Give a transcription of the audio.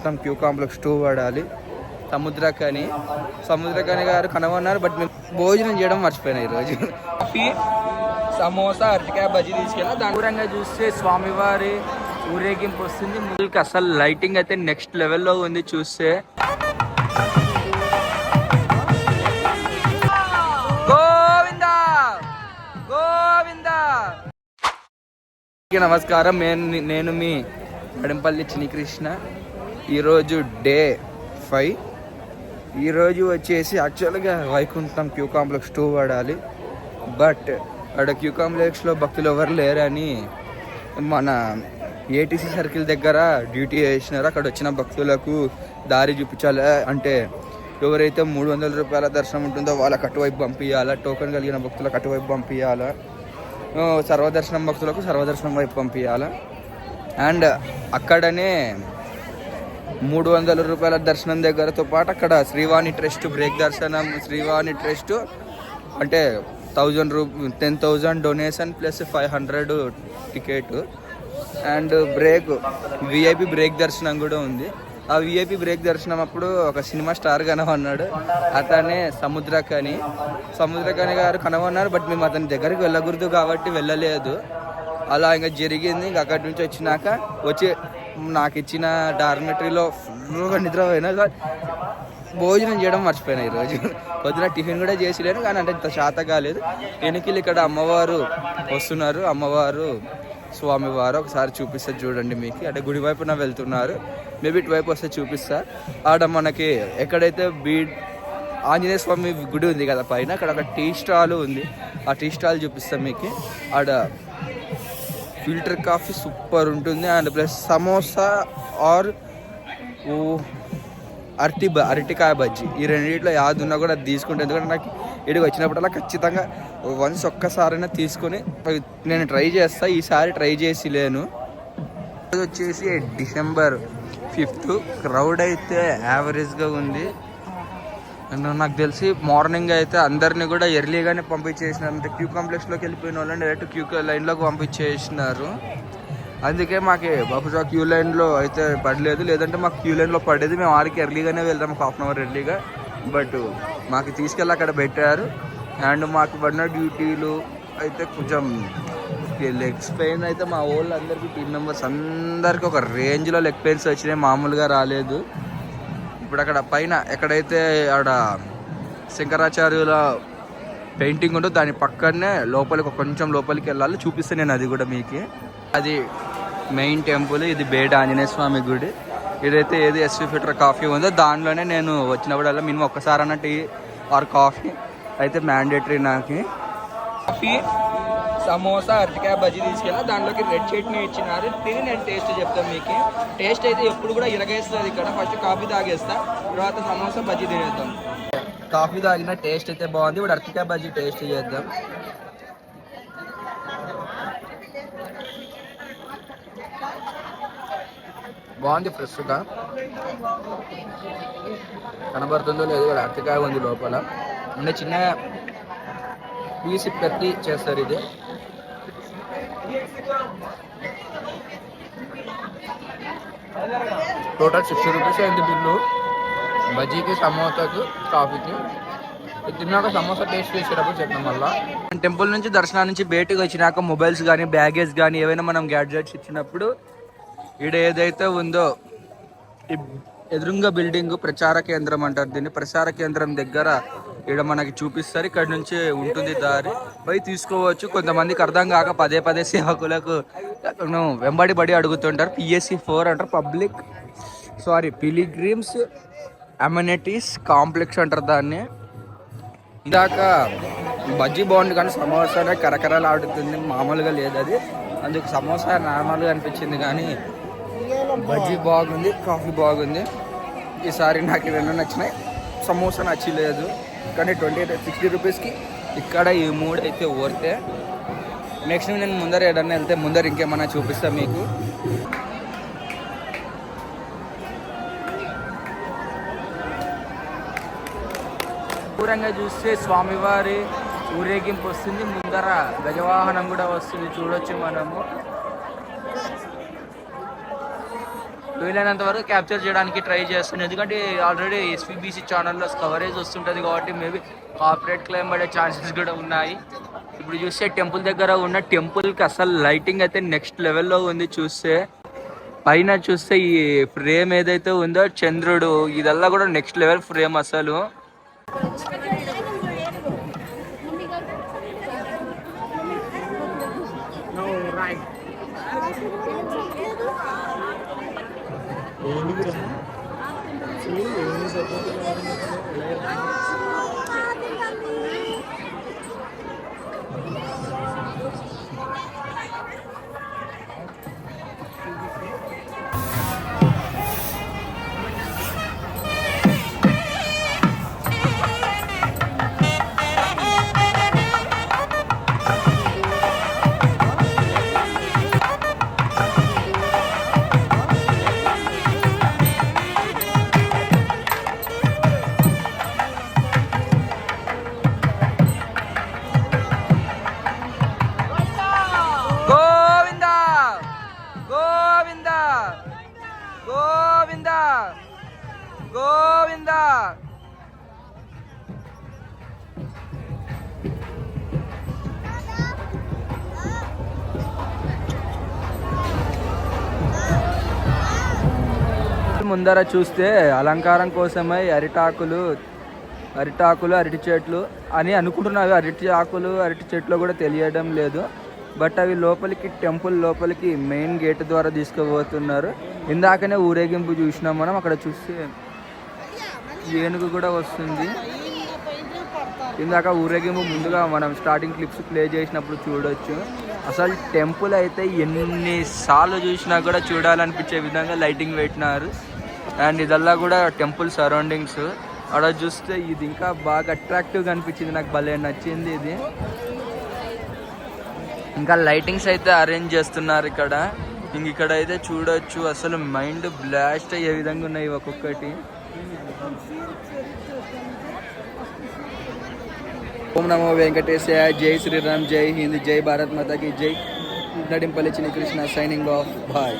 Vaikuntham queue complex two వాడాలి సముద్రకని. సముద్రకని గారు కనుగొన్నారు బట్ మేము భోజనం చేయడం మర్చిపోయినా ఈరోజు. సమోసా అరటికాయ బజ్జీ తీసుకెళ్ళి దాని దూరంగా చూస్తే స్వామివారి ఊరేగింపు వస్తుంది. ముందుకి అసలు లైటింగ్ అయితే నెక్స్ట్ లెవెల్లో ఉంది చూస్తే. గోవిందా! నమస్కారం. నేను నేను మీ నడింపల్లి చినికృష్ణ. ఈరోజు డే ఫైవ్. ఈరోజు వచ్చేసి యాక్చువల్గా వైకుంఠం క్యూ కాంప్లెక్స్ టూ వాడాలి. బట్ అక్కడ క్యూ కాంప్లెక్స్లో భక్తులు ఎవరు లేరని మన ఏటీసీ సర్కిల్ దగ్గర డ్యూటీ వేసినారు అక్కడ వచ్చిన భక్తులకు దారి చూపించాలి. అంటే ఎవరైతే మూడు వందల రూపాయల దర్శనం ఉంటుందో వాళ్ళకి అటువైపు పంపించాలా టోకెన్ కలిగిన భక్తులకు అటువైపు పంపించాలా సర్వదర్శనం భక్తులకు సర్వదర్శనం వైపు పంపించాలా అండ్ అక్కడనే మూడు వందల రూపాయల దర్శనం దగ్గరతో పాటు అక్కడ శ్రీవాణి ట్రస్ట్ బ్రేక్ దర్శనం శ్రీవాణి ట్రస్ట్ అంటే థౌజండ్ రూ ten thousand donation plus five hundred ticket. And break VIP break దర్శనం కూడా ఉంది. ఆ విఐపి బ్రేక్ దర్శనం అప్పుడు ఒక సినిమా స్టార్ కనవన్నాడు అతనే సముద్రకని. సముద్రకని గారు కనవన్నారు బట్ మేము అతని దగ్గరికి వెళ్ళకూడదు కాబట్టి వెళ్ళలేదు. అలా ఇంకా జరిగింది. ఇంకా అక్కడి నుంచి వచ్చినాక వచ్చి నాకు ఇచ్చిన డార్మెటరీలో ఫుల్గా నిద్రపోయినా భోజనం చేయడం మర్చిపోయినా ఈరోజు. పొద్దున టిఫిన్ కూడా చేసిలేను కానీ అంటే ఇంత శాత కాలేదు. వెనకిల్ ఇక్కడ అమ్మవారు వస్తున్నారు. అమ్మవారు స్వామివారు ఒకసారి చూపిస్తా చూడండి మీకు. అంటే గుడి వైపున వెళ్తున్నారు. మేబీ ఇటువైపు వస్తే చూపిస్తా. ఆడ మనకి ఎక్కడైతే బీడ్ ఆంజనేయ స్వామి గుడి ఉంది కదా పైన అక్కడ ఒక టీ స్టాల్ ఉంది. ఆ టీ స్టాల్ చూపిస్తాం మీకు. ఆడ ఫిల్టర్ కాఫీ సూపర్ ఉంటుంది అండ్ ప్లస్ సమోసా ఆర్ ఓ అరటి బ అరటికాయ బజ్జీ. ఈ రెండింటిలో యాది ఉన్నా కూడా తీసుకుంటే ఎందుకంటే నాకు ఇక్కడికి వచ్చినప్పుడల్లా ఖచ్చితంగా వన్స్ ఒక్కసారైనా తీసుకొని నేను ట్రై చేస్తా. ఈసారి ట్రై చేసి లేను. వచ్చేసి డిసెంబర్ ఫిఫ్త్. క్రౌడ్ అయితే యావరేజ్గా ఉంది. అండ్ నాకు తెలిసి మార్నింగ్ అయితే అందరినీ కూడా ఎర్లీగానే పంపించేసినారు. అంటే క్యూ కాంప్లెక్స్లోకి వెళ్ళిపోయిన వాళ్ళని డైరెక్ట్ క్యూ లైన్లోకి పంపించేసినారు. అందుకే మాకు బహుశా క్యూ లైన్లో అయితే పడలేదు. లేదంటే మాకు క్యూ లైన్లో పడేది మేము ఆడికి ఎర్లీగానే వెళ్దాం ఒక హాఫ్ అన్ అవర్ ఎర్లీగా బట్ మాకు తీసుకెళ్ళి అక్కడ పెట్టారు. అండ్ మాకు పడిన డ్యూటీలు అయితే కొంచెం లెగ్స్ పెయిన్ అయితే మా వాళ్ళందరికీ టీమ్ మెంబర్స్ అందరికీ ఒక రేంజ్లో లెగ్ పెయిన్స్ వచ్చినాయి. మామూలుగా రాలేదు. ఇప్పుడు అక్కడ పైన ఎక్కడైతే ఆడ శంకరాచార్యుల పెయింటింగ్ ఉందో దాని పక్కనే లోపలికి కొంచెం లోపలికి వెళ్ళాలి. చూపిస్తే నేను అది కూడా మీకు. అది మెయిన్ టెంపుల్ ఇది బేట ఆంజనేయ స్వామి గుడి. ఇదైతే ఏది ఎస్వి ఫిల్టర్ కాఫీ ఉందో దానిలోనే నేను వచ్చినప్పుడల్లా మినిమం ఒక్కసారన్నా టీ ఆర్ కాఫీ అయితే మ్యాండేటరీ నాకు. కాఫీ సమోసా అరటికాయ బజ్జీ తీసుకెళ్ళి దాంట్లోకి రెడ్ చట్నీ ఇచ్చినారు. తిని నేను టేస్ట్ చెప్తాను మీకు. టేస్ట్ అయితే ఎప్పుడు కూడా ఇరగేస్తుంది ఇక్కడ. ఫస్ట్ కాఫీ తాగేస్తా తర్వాత సమోసా బజ్జీ తినేద్దాం. కాఫీ తాగిన టేస్ట్ అయితే బాగుంది. ఇప్పుడు అరటికాయ బజ్జీ టేస్ట్ చేద్దాం. బాగుంది ఫ్రెష్గా. కనబడుతుందో లేదు ఇక్కడ అరటికాయ ఉంది లోపల. అంటే చిన్న పీసి పెట్టి చేస్తారు ఇది. టోటల్ సిక్స్టీ రూపీస్ అయింది బిల్లు. బజ్జీకి సమోసాకు కాఫీకి. తిన్నాక సమోసా టేస్ట్ చేసేటప్పుడు చెప్పడం వల్ల టెంపుల్ నుంచి దర్శనం నుంచి బయటకు వచ్చినాక మొబైల్స్ కానీ బ్యాగేజ్ కానీ ఏవైనా మనం గ్యాడ్జెట్స్ ఇచ్చినప్పుడు ఈడ ఏదైతే ఉందో ఎదురుంగ బిల్డింగ్ ప్రచార కేంద్రం అంటారు. దీన్ని ప్రచార కేంద్రం దగ్గర ఇక్కడ మనకి చూపిస్తారు. ఇక్కడ నుంచి ఉంటుంది దారి. పోయి తీసుకోవచ్చు. కొంతమందికి అర్థం కాక పదే పదే సేవకులకు వెంబడి పడి అడుగుతుంటారు. పిఎస్సి ఫోర్ అంటారు. Public sorry pilgrims amenities complex అంటారు దాన్ని. ఇందాక బజ్జీ బాగుంది కానీ సమోసానే కరకరలు ఆడుతుంది. మామూలుగా లేదు అది. అందుకు సమోసా నార్మల్గా అనిపించింది కానీ బజ్జీ బాగుంది కాఫీ బాగుంది. ఈసారి నాకు రెండు నచ్చినాయి. సమోసా నచ్చలేదు కానీ ట్వంటీ సిక్స్టీ రూపీస్కి ఇక్కడ ఈ మూడు అయితే ఓరితే నెక్స్ట్ నేను ముందర ఏడన్నా వెళ్తే ముందర ఇంకేమన్నా చూపిస్తా మీకు. దూరంగా చూస్తే స్వామివారి ఊరేగింపు వస్తుంది. ముందర గజవాహనం కూడా వస్తుంది. చూడొచ్చు మనము. వీలైనంత వరకు క్యాప్చర్ చేయడానికి ట్రై చేస్తున్నాను ఎందుకంటే ఆల్రెడీ ఎస్పీబీసీ ఛానల్లో కవరేజ్ వస్తుంటుంది కాబట్టి మేబీ కాపరేట్ క్లెయిమ్ పడే ఛాన్సెస్ కూడా ఉన్నాయి. ఇప్పుడు చూస్తే టెంపుల్ దగ్గర ఉన్న టెంపుల్కి అసలు లైటింగ్ అయితే నెక్స్ట్ లెవెల్లో ఉంది చూస్తే. పైన చూస్తే ఈ ఫ్రేమ్ ఏదైతే ఉందో చంద్రుడు ఇదల్లా కూడా నెక్స్ట్ లెవెల్ ఫ్రేమ్ అసలు. గోవింద ముందర చూస్తే అలంకారం కోసమై అరిటాకులు అరిటాకులు అరటి చెట్లు అని అనుకుంటున్నావి అరటి ఆకులు అరటి చెట్లు కూడా తెలియడం లేదు. బట్ అవి లోపలికి టెంపుల్ లోపలికి మెయిన్ గేట్ ద్వారా తీసుకుపోతున్నారు. ఇందాకనే ఊరేగింపు చూసినాం మనం. అక్కడ చూస్తే ఏనుగు కూడా వస్తుంది. ఇందాక ఊరేగింపు ముందుగా మనం స్టార్టింగ్ క్లిప్స్ ప్లే చేసినప్పుడు చూడొచ్చు. అసలు టెంపుల్ అయితే ఎన్నిసార్లు చూసినా కూడా చూడాలనిపించే విధంగా లైటింగ్ పెట్టినారు. అండ్ ఇదల్లా కూడా టెంపుల్ సరౌండింగ్స్ అక్కడ చూస్తే ఇది ఇంకా బాగా అట్రాక్టివ్గా అనిపించింది. నాకు భలే నచ్చింది ఇది. ఇంకా లైటింగ్స్ అయితే అరేంజ్ చేస్తున్నారు ఇక్కడ. ఇంక ఇక్కడ అయితే చూడొచ్చు. అసలు మైండ్ బ్లాస్ట్ అయ్యే విధంగా ఉన్నాయి ఒక్కొక్కటి. ఓం నమో వెంకటేశయ జై శ్రీరామ్ జై హింద్ జై భారత్ మాతాకి జై. నడింపల్లి చిన్న కృష్ణ సైనింగ్ ఆఫ్ బాయ్